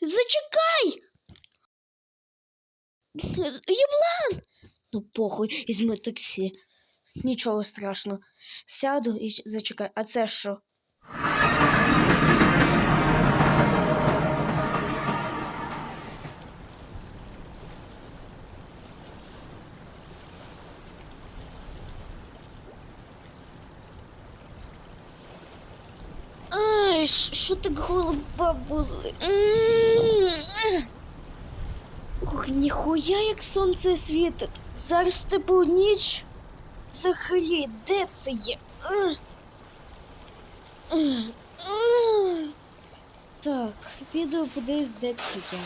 Зачекай! Єблан! Ну похуй, візьми таксі. Нічого страшного. Сяду і зачекай. А це що? Ай, що так голова були? Ох, ніхуя як сонце світить. Зараз типу ніч. Взагалі, де це є? Так, піду подивись, де це є.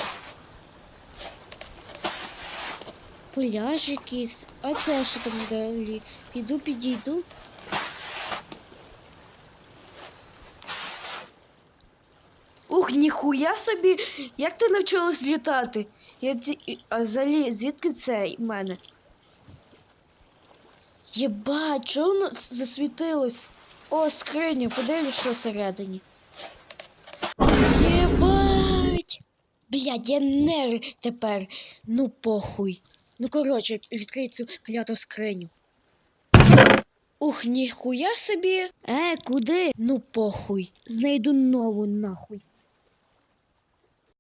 Пляж якийсь. А це що там далі? Піду, підійду. Ух, ніхуя собі! Як ти навчилась літати? Я ці... А взагалі, звідки це в мене? Єба, чого воно засвітилось? О, скриня, подивлюсь, що всередині. Єбать! Блядь, я нерв тепер. Ну похуй. Ну коротше, відкрий цю кляту скриню. Ух, ніхуя собі. Е, куди? Ну похуй. Знайду нову нахуй.